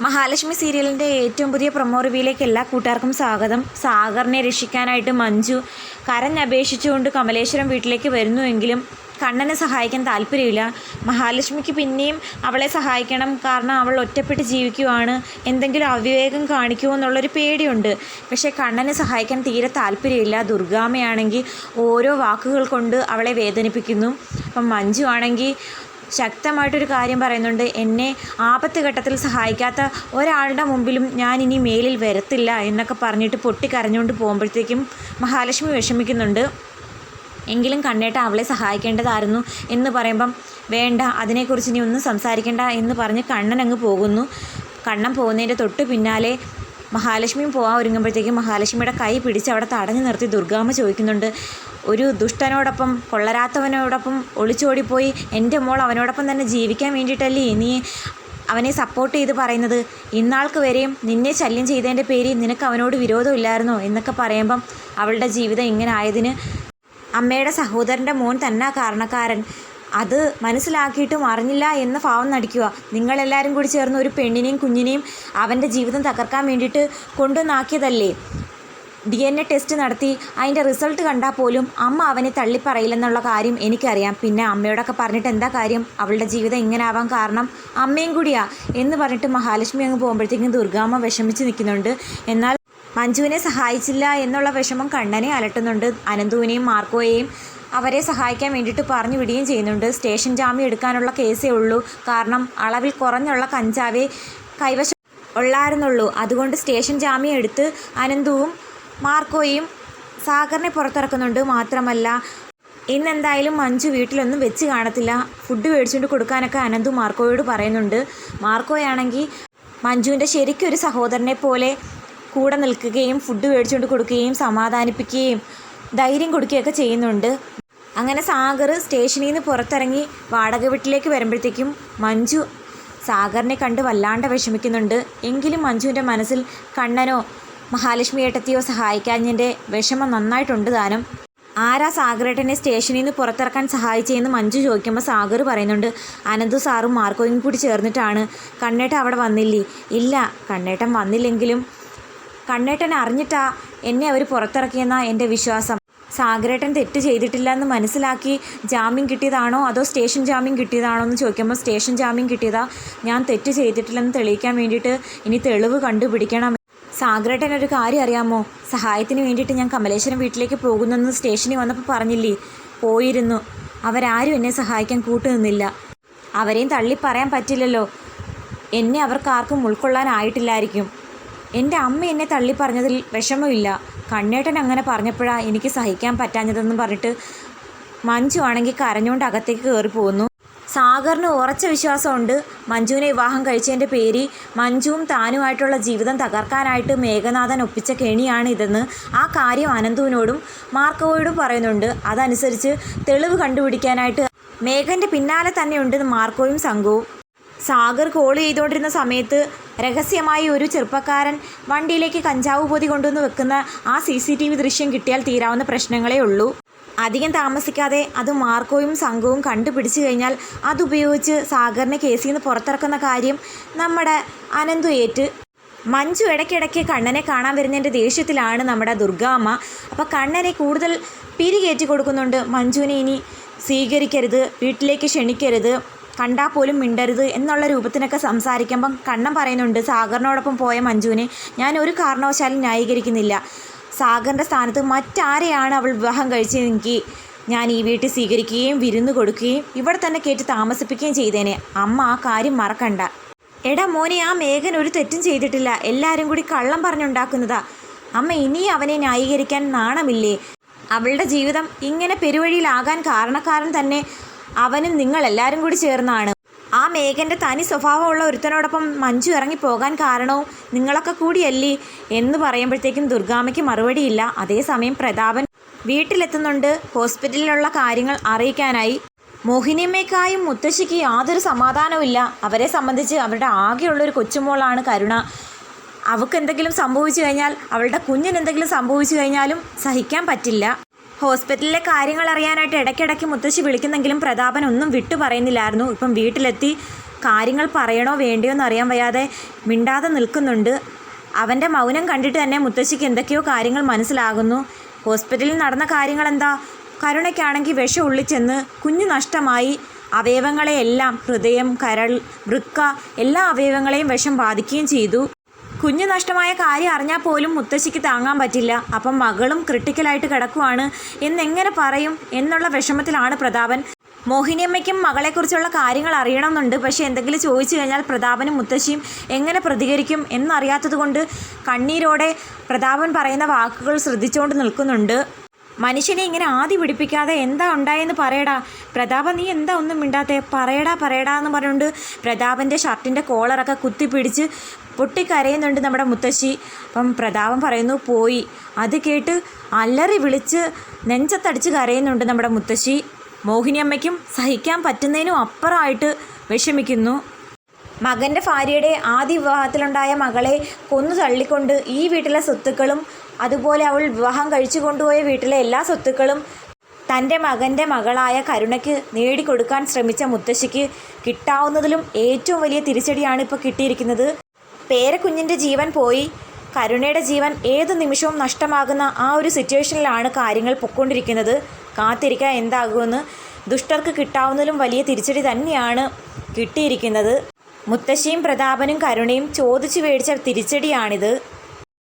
മഹാലക്ഷ്മി സീരിയലിന്റെ ഏറ്റവും പുതിയ പ്രൊമോ റിവ്യൂയിലേക്ക് എല്ലാ കൂട്ടുകാർക്കും സ്വാഗതം. സാഗറിനെ രക്ഷിക്കാനായിട്ട് മഞ്ജു കരഞ്ഞപേക്ഷിച്ചുകൊണ്ട് കമലേശ്വരം വീട്ടിലേക്ക് വരുന്നുവെങ്കിലും കണ്ണനെ സഹായിക്കാൻ താല്പര്യമില്ല. മഹാലക്ഷ്മിക്ക് പിന്നെയും അവളെ സഹായിക്കണം കാരണം അവൾ ഒറ്റപ്പെട്ട് ജീവിക്കുവാണ്. എന്തെങ്കിലും അവിവേകം കാണിക്കുമോ എന്നുള്ളൊരു പേടിയുണ്ട്. പക്ഷേ കണ്ണനെ സഹായിക്കാൻ തീരെ താല്പര്യമില്ല. ദുർഗാമയാണെങ്കിൽ ഓരോ വാക്കുകൾ കൊണ്ട് അവളെ വേദനിപ്പിക്കുന്നു. അപ്പം മഞ്ജു ആണെങ്കിൽ ശക്തമായിട്ടൊരു കാര്യം പറയുന്നുണ്ട്. എന്നെ ആപത്ത് ഘട്ടത്തിൽ സഹായിക്കാത്ത ഒരാളുടെ മുമ്പിലും ഞാൻ ഇനി മേലിൽ വരത്തില്ല എന്നൊക്കെ പറഞ്ഞിട്ട് പൊട്ടിക്കരഞ്ഞുകൊണ്ട് പോകുമ്പോഴത്തേക്കും മഹാലക്ഷ്മി വിഷമിക്കുന്നുണ്ട്. എങ്കിലും കണ്ണേട്ട അവളെ സഹായിക്കേണ്ടതായിരുന്നു എന്ന് പറയുമ്പം വേണ്ട അതിനെക്കുറിച്ച് ഇനി ഒന്നും സംസാരിക്കേണ്ട എന്ന് പറഞ്ഞ് കണ്ണൻ അങ്ങ് പോകുന്നു. കണ്ണൻ പോകുന്നതിന്റെ തൊട്ട് പിന്നാലെ മഹാലക്ഷ്മിയും പോകാൻ ഒരുങ്ങുമ്പോഴത്തേക്കും മഹാലക്ഷ്മിയുടെ കൈ പിടിച്ച് അവിടെ തടഞ്ഞു നിർത്തി ദുർഗാമ്മ ചോദിക്കുന്നുണ്ട് ഒരു ദുഷ്ടനോടൊപ്പം കൊള്ളരാത്തവനോടൊപ്പം ഒളിച്ചോടിപ്പോയി എന്റെ മോൾ അവനോടൊപ്പം തന്നെ ജീവിക്കാൻ വേണ്ടിയിട്ടല്ലേ നീ അവനെ സപ്പോർട്ട് ചെയ്ത് പറയുന്നത്? ഇന്നാൾക്ക് വരെയും നിന്നെ ശല്യം ചെയ്തതിന്റെ പേരിൽ നിനക്ക് അവനോട് വിരോധമില്ലായിരുന്നോ? എന്നൊക്കെ പറയുമ്പം അവളുടെ ജീവിതം ഇങ്ങനെ ആയതിന് അമ്മയുടെ സഹോദരന്റെ മോൻ തന്നെ കാരണക്കാരൻ. അത് മനസ്സിലാക്കിയിട്ടും അറിഞ്ഞില്ല എന്ന ഭാവം നടിക്കുക. നിങ്ങളെല്ലാവരും കൂടി ചേർന്ന് ഒരു പെണ്ണിനെയും കുഞ്ഞിനെയും അവന്റെ ജീവിതം തകർക്കാൻ വേണ്ടിയിട്ട് കൊണ്ടുവന്നാക്കിയതല്ലേ? ഡി എൻ എ ടെസ്റ്റ് നടത്തി. അതിന്റെ റിസൾട്ട് കണ്ടാൽ പോലും അമ്മ അവനെ തള്ളിപ്പറയില്ലെന്നുള്ള കാര്യം എനിക്കറിയാം. പിന്നെ അമ്മയോടൊക്കെ പറഞ്ഞിട്ട് എന്താ കാര്യം? അവളുടെ ജീവിതം ഇങ്ങനെ ആവാൻ കാരണം അമ്മയും കൂടിയാ എന്ന് പറഞ്ഞിട്ട് മഹാലക്ഷ്മി അങ്ങ് പോകുമ്പോഴത്തേക്കും ദുർഗാമ്മ വിഷമിച്ച് നിൽക്കുന്നുണ്ട്. എന്നാൽ മഞ്ജുവിനെ സഹായിച്ചില്ല എന്നുള്ള വിഷമം കണ്ണനെ അലട്ടുന്നുണ്ട്. അനന്തുവിനെയും മാർക്കോയെയും അവരെ സഹായിക്കാൻ വേണ്ടിയിട്ട് പറഞ്ഞു വിടുകയും ചെയ്യുന്നുണ്ട്. സ്റ്റേഷൻ ജാമ്യം എടുക്കാനുള്ള കേസേ ഉള്ളൂ. കാരണം അളവിൽ കുറഞ്ഞുള്ള കഞ്ചാവേ കൈവശം ഉള്ളായിരുന്നുള്ളൂ. അതുകൊണ്ട് സ്റ്റേഷൻ ജാമ്യം എടുത്ത് അനന്തുവും മാർക്കോയും സാഗറിനെ പുറത്തിറക്കുന്നുണ്ട്. മാത്രമല്ല ഇന്നെന്തായാലും മഞ്ജു വീട്ടിലൊന്നും വെച്ച് കാണത്തില്ല. ഫുഡ് മേടിച്ചുകൊണ്ട് കൊടുക്കാനൊക്കെ അനന്തു മാർക്കോയോട് പറയുന്നുണ്ട്. മാർക്കോയാണെങ്കിൽ മഞ്ജുവിന്റെ ശരിക്കും ഒരു സഹോദരനെ പോലെ കൂടെ നിൽക്കുകയും ഫുഡ് മേടിച്ചുകൊണ്ട് കൊടുക്കുകയും സമാധാനിപ്പിക്കുകയും ധൈര്യം കൊടുക്കുകയൊക്കെ ചെയ്യുന്നുണ്ട്. അങ്ങനെ സാഗർ സ്റ്റേഷനിൽ നിന്ന് പുറത്തിറങ്ങി വാടക വീട്ടിലേക്ക് വരുമ്പോഴത്തേക്കും മഞ്ജു സാഗറിനെ കണ്ട് വല്ലാണ്ട് വിഷമിക്കുന്നുണ്ട്. എങ്കിലും മഞ്ജുവിന്റെ മനസ്സിൽ കണ്ണനോ മഹാലക്ഷ്മി ഏട്ടത്തിയോ സഹായിക്കാഞ്ഞതിന്റെ വിഷമം നന്നായിട്ടുണ്ട് താനും. ആരാ സാഗരേട്ടനെ സ്റ്റേഷനിൽ നിന്ന് പുറത്തിറക്കാൻ സഹായിച്ചതെന്ന് മഞ്ജു ചോദിക്കുമ്പോൾ സാഗർ പറയുന്നുണ്ട് അനന്തു സാറും മാർക്കോയും കൂടി ചേർന്നിട്ടാണ്. കണ്ണേട്ടൻ അവിടെ വന്നില്ലേ? ഇല്ല കണ്ണേട്ടൻ വന്നില്ലെങ്കിലും കണ്ണേട്ടൻ അറിഞ്ഞിട്ടാ എന്നെ അവർ പുറത്തിറക്കിയെന്നാ എന്റെ വിശ്വാസം. സാഗരേട്ടൻ തെറ്റ് ചെയ്തിട്ടില്ല എന്ന് മനസ്സിലാക്കി ജാമ്യം കിട്ടിയതാണോ? അതോ സ്റ്റേഷൻ ജാമ്യം കിട്ടിയതാണോ എന്ന് ചോദിക്കുമ്പോൾ സ്റ്റേഷൻ ജാമ്യം കിട്ടിയതാ ഞാൻ തെറ്റ് ചെയ്തിട്ടില്ലെന്ന് തെളിയിക്കാൻ വേണ്ടിയിട്ട് ഇനി തെളിവ് കണ്ടുപിടിക്കണം. സാഗരേട്ടൻ ഒരു കാര്യം അറിയാമോ? സഹായത്തിന് വേണ്ടിയിട്ട് ഞാൻ കമലേശ്വരം വീട്ടിലേക്ക് പോകുന്നെന്ന് സ്റ്റേഷനിൽ വന്നപ്പോൾ പറഞ്ഞില്ലേ? പോയിരുന്നു. അവരാരും എന്നെ സഹായിക്കാൻ കൂട്ടുനിന്നില്ല അവരെയും തള്ളി പറയാൻ പറ്റില്ലല്ലോ. എന്നെ അവർക്കാർക്കും ഉൾക്കൊള്ളാനായിട്ടില്ലായിരിക്കും എന്റെ അമ്മ എന്നെ തള്ളി പറഞ്ഞതിൽ വിഷമമില്ല. കണ്ണേട്ടൻ അങ്ങനെ പറഞ്ഞപ്പോഴാണ് എനിക്ക് സഹിക്കാൻ പറ്റാഞ്ഞതെന്ന് പറഞ്ഞിട്ട് മഞ്ജു ആണെങ്കിൽ കരഞ്ഞുകൊണ്ട് അകത്തേക്ക് കയറി പോകുന്നു സാഗറിന് ഉറച്ച വിശ്വാസമുണ്ട്. മഞ്ജുവിനെ വിവാഹം കഴിച്ചതിന്റെ പേര് മഞ്ജുവും താനുമായിട്ടുള്ള ജീവിതം തകർക്കാനായിട്ട് മേഘനാഥൻ ഒപ്പിച്ച കെണിയാണ് ഇതെന്ന് ആ കാര്യം അനന്തുവിനോടും മാർക്കോയോടും പറയുന്നുണ്ട്. അതനുസരിച്ച് തെളിവ് കണ്ടുപിടിക്കാനായിട്ട് മേഘന്റെ പിന്നാലെ തന്നെയുണ്ട് മാർക്കോയും സംഘവും. സാഗർ കോൾ ചെയ്തുകൊണ്ടിരുന്ന സമയത്ത് രഹസ്യമായി ഒരു ചെറുപ്പക്കാരൻ വണ്ടിയിലേക്ക് കഞ്ചാവ് പൊതി കൊണ്ടുവന്ന് വെക്കുന്ന ആ സി സി ടി വി ദൃശ്യം കിട്ടിയാൽ തീരാവുന്ന പ്രശ്നങ്ങളേ ഉള്ളൂ. അധികം താമസിക്കാതെ അത് മാർക്കോയും സംഘവും കണ്ടുപിടിച്ചു കഴിഞ്ഞാൽ അതുപയോഗിച്ച് സാഗറിനെ കേസിൽ നിന്ന് പുറത്തിറക്കുന്ന കാര്യം നമ്മുടെ അനന്തു ഏറ്റ്. മഞ്ജു ഇടയ്ക്കിടയ്ക്ക് കണ്ണനെ കാണാൻ വരുന്നതിന്റെ ദേഷ്യത്തിലാണ് നമ്മുടെ ദുർഗാമ്മ. അപ്പോൾ കണ്ണനെ കൂടുതൽ പിരികേറ്റി കൊടുക്കുന്നുണ്ട് മഞ്ജുവിനെ ഇനി സ്വീകരിക്കരുത് വീട്ടിലേക്ക് ക്ഷണിക്കരുത്. കണ്ടാൽ പോലും മിണ്ടരുത് എന്നുള്ള രൂപത്തിനൊക്കെ സംസാരിക്കുമ്പം കണ്ണം പറയുന്നുണ്ട് സാഗറിനോടൊപ്പം പോയ മഞ്ജുവിനെ. ഞാൻ ഒരു കാരണവശാലും ന്യായീകരിക്കുന്നില്ല. സാഗറിന്റെ സ്ഥാനത്ത് മറ്റാരെയാണ് അവൾ വിവാഹം കഴിച്ചതെങ്കിൽ ഞാൻ ഈ വീട്ടിൽ സ്വീകരിക്കുകയും വിരുന്ന് കൊടുക്കുകയും ഇവിടെ തന്നെ കയറ്റി താമസിപ്പിക്കുകയും ചെയ്തേനെ. അമ്മ ആ കാര്യം മറക്കണ്ട. എടാ മോനെ ആ മേഘൻ ഒരു തെറ്റും ചെയ്തിട്ടില്ല. എല്ലാവരും കൂടി കള്ളം പറഞ്ഞുണ്ടാക്കുന്നതാ. അമ്മ ഇനി അവനെ ന്യായീകരിക്കാൻ നാണമില്ലേ? അവളുടെ ജീവിതം ഇങ്ങനെ പെരുവഴിയിലാകാൻ കാരണക്കാരൻ തന്നെ അവനും നിങ്ങൾ എല്ലാവരും കൂടി ചേർന്നാണ്. ആ മേഘന്റെ തനി സ്വഭാവമുള്ള ഒരുത്തനോടൊപ്പം മഞ്ജു ഇറങ്ങി പോകാൻ കാരണവും നിങ്ങളൊക്കെ കൂടിയല്ലേ എന്ന് പറയുമ്പോഴത്തേക്കും ദുർഗാമയ്ക്ക് മറുപടിയില്ല. അതേസമയം പ്രതാപൻ വീട്ടിലെത്തുന്നുണ്ട്. ഹോസ്പിറ്റലിലുള്ള കാര്യങ്ങൾ അറിയിക്കാനായി. മോഹിനിയമ്മയ്ക്കായും മുത്തശ്ശിക്ക് യാതൊരു സമാധാനവുമില്ല. അവരെ സംബന്ധിച്ച് അവരുടെ ആകെയുള്ളൊരു കൊച്ചുമോളാണ് കരുണ. അവൾക്ക് എന്തെങ്കിലും സംഭവിച്ചു കഴിഞ്ഞാൽ അവളുടെ കുഞ്ഞിന് എന്തെങ്കിലും സംഭവിച്ചു കഴിഞ്ഞാലും സഹിക്കാൻ പറ്റില്ല. ഹോസ്പിറ്റലിലെ കാര്യങ്ങൾ അറിയാനായിട്ട് ഇടയ്ക്കിടയ്ക്ക് മുത്തശ്ശി വിളിക്കുന്നെങ്കിലും പ്രതാപൻ ഒന്നും വിട്ടു പറയുന്നില്ലായിരുന്നു. ഇപ്പം വീട്ടിലെത്തി കാര്യങ്ങൾ പറയണോ വേണ്ടയോ എന്ന് അറിയാൻ വയ്യാതെ മിണ്ടാതെ നിൽക്കുന്നുണ്ട്. അവന്റെ മൗനം കണ്ടിട്ട് തന്നെ മുത്തശ്ശിക്ക് എന്തൊക്കെയോ കാര്യങ്ങൾ മനസ്സിലാകുന്നു. ഹോസ്പിറ്റലിൽ നടന്ന കാര്യങ്ങൾ എന്താ കരുണയ്ക്കാണെങ്കിൽ വിഷം ഉള്ളിച്ചെന്ന് കുഞ്ഞു നഷ്ടമായി. അവയവങ്ങളെയെല്ലാം ഹൃദയം കരൾ വൃക്ക എല്ലാ അവയവങ്ങളെയും വിഷം ബാധിക്കുകയും ചെയ്തു. കുഞ്ഞു നഷ്ടമായ കാര്യം അറിഞ്ഞാൽ പോലും മുത്തശ്ശിക്ക് താങ്ങാൻ പറ്റില്ല. അപ്പം മകളും ക്രിട്ടിക്കലായിട്ട് കിടക്കുവാണ്. എന്നെങ്ങനെ പറയും എന്നുള്ള വിഷമത്തിലാണ് പ്രതാപൻ. മോഹിനിയമ്മയ്ക്കും മകളെക്കുറിച്ചുള്ള കാര്യങ്ങൾ അറിയണമെന്നുണ്ട്. പക്ഷേ എന്തെങ്കിലും ചോദിച്ചു കഴിഞ്ഞാൽ പ്രതാപനും മുത്തശ്ശിയും എങ്ങനെ പ്രതികരിക്കും എന്നറിയാത്തതുകൊണ്ട് കണ്ണീരോടെ പ്രതാപൻ പറയുന്ന വാക്കുകൾ ശ്രദ്ധിച്ചുകൊണ്ട് നിൽക്കുന്നുണ്ട്. മനുഷ്യനെ ഇങ്ങനെ ആദി പിടിപ്പിക്കാതെ എന്താ ഉണ്ടായെന്ന് പറയടാ. പ്രതാപ നീ എന്താ ഒന്നും മിണ്ടാത്തെ? പറയടാ പറയടാ എന്ന് പറഞ്ഞുകൊണ്ട് പ്രതാപന്റെ ഷർട്ടിന്റെ കോളറൊക്കെ കുത്തിപ്പിടിച്ച് പൊട്ടിക്കരയുന്നുണ്ട് നമ്മുടെ മുത്തശ്ശി. അപ്പം പ്രതാപൻ പറയുന്നു പോയി. അത് കേട്ട് അലറി വിളിച്ച് നെഞ്ചത്തടിച്ച് കരയുന്നുണ്ട് നമ്മുടെ മുത്തശ്ശി. മോഹിനിയമ്മയ്ക്കും സഹിക്കാൻ പറ്റുന്നതിനും അപ്പുറമായിട്ട് വിഷമിക്കുന്നു. മകന്റെ ഭാര്യയുടെ ആദ്യ വിവാഹത്തിലുണ്ടായ മകളെ കൊന്നു തള്ളിക്കൊണ്ട് ഈ വീട്ടിലെ സ്വത്തുക്കളും അതുപോലെ അവൾ വിവാഹം കഴിച്ചു കൊണ്ടുപോയ വീട്ടിലെ എല്ലാ സ്വത്തുക്കളും തന്റെ മകന്റെ മകളായ കരുണയ്ക്ക് നേടിക്കൊടുക്കാൻ ശ്രമിച്ച മുത്തശ്ശിക്ക് കിട്ടാവുന്നതിലും ഏറ്റവും വലിയ തിരിച്ചടിയാണ് ഇപ്പോൾ കിട്ടിയിരിക്കുന്നത്. പേരക്കുഞ്ഞിന്റെ ജീവൻ പോയി. കരുണയുടെ ജീവൻ ഏത് നിമിഷവും നഷ്ടമാകുന്ന ആ ഒരു സിറ്റുവേഷനിലാണ് കാര്യങ്ങൾ പൊക്കൊണ്ടിരിക്കുന്നത് കാത്തിരിക്കാൻ എന്താകുമെന്ന് ദുഷ്ടർക്ക് കിട്ടാവുന്നതിലും വലിയ തിരിച്ചടി തന്നെയാണ് കിട്ടിയിരിക്കുന്നത്. മുത്തശ്ശിയും പ്രതാപനും കരുണയും ചോദിച്ചു മേടിച്ച തിരിച്ചടിയാണിത്.